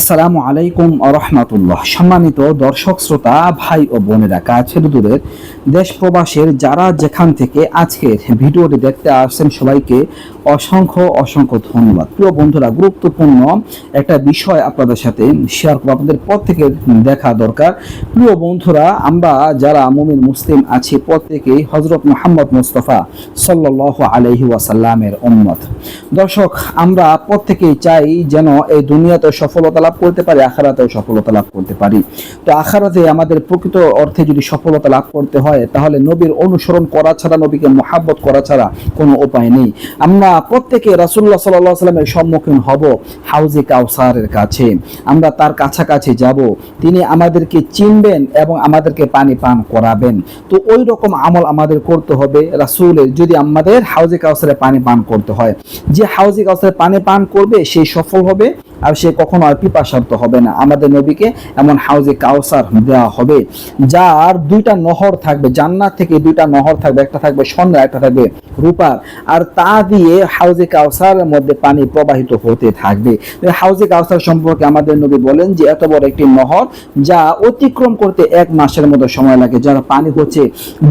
আসসালামু আলাইকুম রহমাতুল্লাহ। সম্মানিত দর্শক, শ্রোতা, ভাই ও বোনেরা, কাছের দূরের দেশ প্রবাসের যারা যেখান থেকে আজকের ভিডিওটি দেখতে আসছেন, সবাইকে অসংখ্য অসংখ্য ধন্যবাদ। প্রিয় বন্ধুরা, গুরুত্বপূর্ণ একটা বিষয় আপনাদের সাথে শেয়ার করব। আপনাদের প্রত্যেকে দেখা দরকার। প্রিয় বন্ধুরা, আমরা যারা মুমিন, মুসলিম আছি প্রত্যেকেই হজরত মোহাম্মদ মুস্তফা সাল্লাহ আলহি ওয়াসাল্লামের উম্মত। দর্শক, আমরা প্রত্যেকেই চাই যেন এই দুনিয়াতে সফলতা লাভ করতে পারি, আখারাতেও সফলতা লাভ করতে পারি। তো আখারাতে আমাদের প্রকৃত অর্থে যদি সফলতা লাভ করতে হয়, তাহলে নবীর অনুসরণ করা ছাড়া, নবীকে মোহাব্বত করা ছাড়া কোনো উপায় নেই। আমরা প্রত্যেকে রাসুল্লাহ সাল্লাহ সাল্লামের সম্মুখীন হব হাউজে কাউসারের কাছে। আমরা তার কাছাকাছি যাব, তিনি আমাদেরকে চিনবেন এবং আমাদেরকে পানি পান করাবেন। তো ওই রকম আমল আমাদের করতে হবে রাসুলের, যদি আমাদের হাউজে কাউসারে পানি পান করতে হয়। যে হাউজে কাউসারে পানি পান করবে সেই সফল হবে, আর সে কখনো আর পিপাসার্থ হবে না। আমাদের নবীকে এমন হাউজে কাউসার দেওয়া হবে, যার দুইটা নহর থাকবে, জান্নাত থেকে দুইটা নহর থাকবে, একটা থাকবে স্বর্ণ, একটা থাকবে রূপার, আর তা দিয়ে হাউজে কাউসারের মধ্যে পানি প্রবাহিত হতে থাকবে। হাউজে কাউসার সম্পর্কে আমাদের নবী বলেন যে, এত বড় একটি নহর যা অতিক্রম করতে এক মাসের মতো সময় লাগে, যার পানি হচ্ছে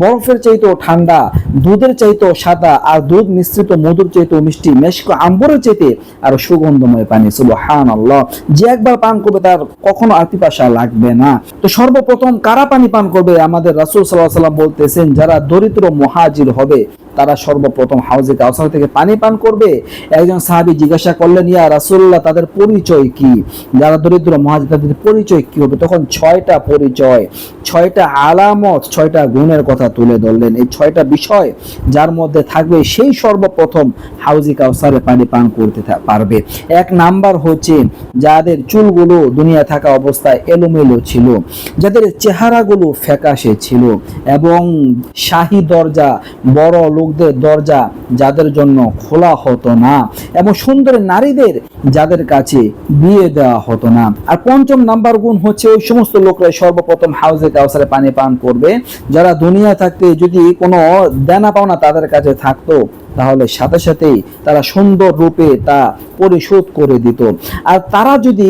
বরফের চাইতেও ঠান্ডা, দুধের চাইতেও সাদা, আর দুধ মিশ্রিত মধুর চাইতেও মিষ্টি, মেশকো আম্বরের চাইতে আর সুগন্ধময় পানি। সুবহান আল্লাহ যে একবার পান করবে তার কখনো আর পাশা লাগবে না। তো সর্বপ্রথম কারা পানি পান করবে? আমাদের রাসুল সাল্লাহ সাল্লাম বলতেছেন, যারা দরিদ্র মহাজির হবে তারা সর্বপ্রথম হাউজে কাউসার থেকে পানি পান করবে। একজন সাহাবি জিজ্ঞাসা করলেন, ইয়া রাসূলুল্লাহ, তাদের পরিচয় কি? যারা দরিদ্র মহাজির তাদের পরিচয় কি হবে? তখন ছয়টা পরিচয়, ছয়টা আলামত, ছয়টা গুণের কথা তুলে ধরলেন। এই ছয়টা বিষয় যার মধ্যে থাকবে, সেই সর্বপ্রথম হাউজি কাউসারে পানি পান করতে পারবে। এক নাম্বার হচ্ছে, যাদের চুলগুলো দুনিয়া থাকা অবস্থায় এলোমেলো ছিল, যাদের চেহারাগুলো ফ্যাকাশে ছিল এবং শাহী দরজা বড় লোকদের দরজা যাদের জন্য খোলা হতো না এবং সুন্দর নারীদের যাদের কাছে বিয়ে দেওয়া হতো না। আর পঞ্চম নাম্বার গুণ হচ্ছে ওই সমস্ত লোকরা সর্বপ্রথম হাউজে কাউসারে পানি পান করবে। যারা দুনিয়া থাকতে যদি কোনো দেনা পাওনা তাদের কাছে থাকতো, তাহলে সাথে সাথেই তারা সুন্দর রূপে তা পরিশোধ করে দিত। আর তারা যদি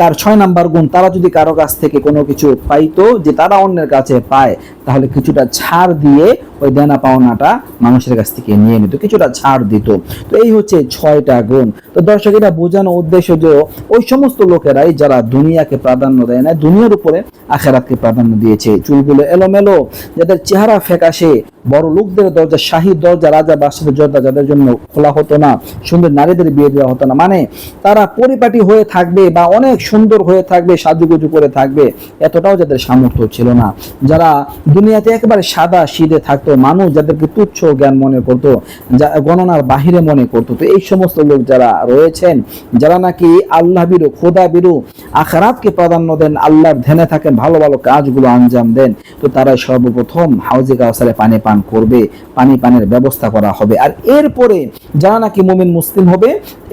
কার ছয় নাম্বার গুণ, তারা যদি কারও কাছ থেকে কোনো কিছু পাইতো যে তারা অন্যের কাছে পায়, তাহলে কিছুটা ছাড় দিয়ে ওই দেনা পাওনাটা মানুষের কাছ থেকে নিয়ে নিত, কিছুটা ছাড় দিত। তো এই হচ্ছে ছয়টা গুণ। তো দর্শক, এটা বোঝানো উদ্দেশ্য যে ওই সমস্ত লোকেরাই যারা দুনিয়াকে প্রাধান্য দেয় না, দুনিয়ার উপরে আখেরাতকে প্রাধান্য দিয়েছে। চুলগুলো এলোমেলো, যাদের চেহারা ফ্যাকাশে, বড় লোকদের দরজা শাহী দরজা, রাজা বাদশাদের দরজা যাদের জন্য খোলা হতো না, সুন্দর নারীদের বিয়ে দেওয়া হতো না মানে তারা পরিপাটি হয়ে থাকবে বা অনেক সুন্দর হয়ে থাকবে, সাজুগুজু করে থাকবে, এতটাও যাদের সামর্থ্য ছিল না। যারা দুনিয়াতে একেবারে সাদা সিধে থাকতো মানুষ যাদেরকে তুচ্ছ জ্ঞান মনে করতো, যা গণনার বাহিরে মনে করতো, তো এই সমস্ত লোক যারা রয়েছেন, যারা নাকি আল্লাহ বিরু খোদা বিরু আখারাতকে প্রাধান্য দেন, আল্লাহর ধ্যানে থাকেন, ভালো ভালো কাজগুলো আঞ্জাম দেন, তো তারা সর্বপ্রথম হাউজে কাউসারে পানি পান করবে, পানি পানের ব্যবস্থা করা হবে। আর এরপরে যারা নাকি মুমিন, মুসলিম হবে,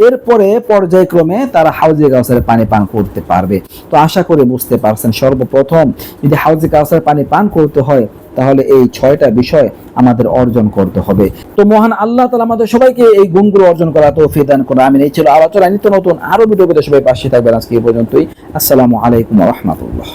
এরপরে পর্যায়ক্রমে তারা হাউজে কাউসারে পানি পান করতে পারবে। তো আশা করে বুঝতে পারছেন, সর্বপ্রথম যদি হাউজে কাউসারে পানি পান করতে হয় তাহলে এই ছয়টা বিষয় আমাদের অর্জন করতে হবে। তো মহান আল্লাহ তালা আমাদের সবাইকে এই গুণগুলো অর্জন করা তো ফেদান করা আমি এই ছিল আলোচনা, নিত্য নতুন আরও ভিডিও সবাই পাশে থাকবেন আজকে এই পর্যন্তই। আসসালামু আলাইকুম রহমতুল্লাহ।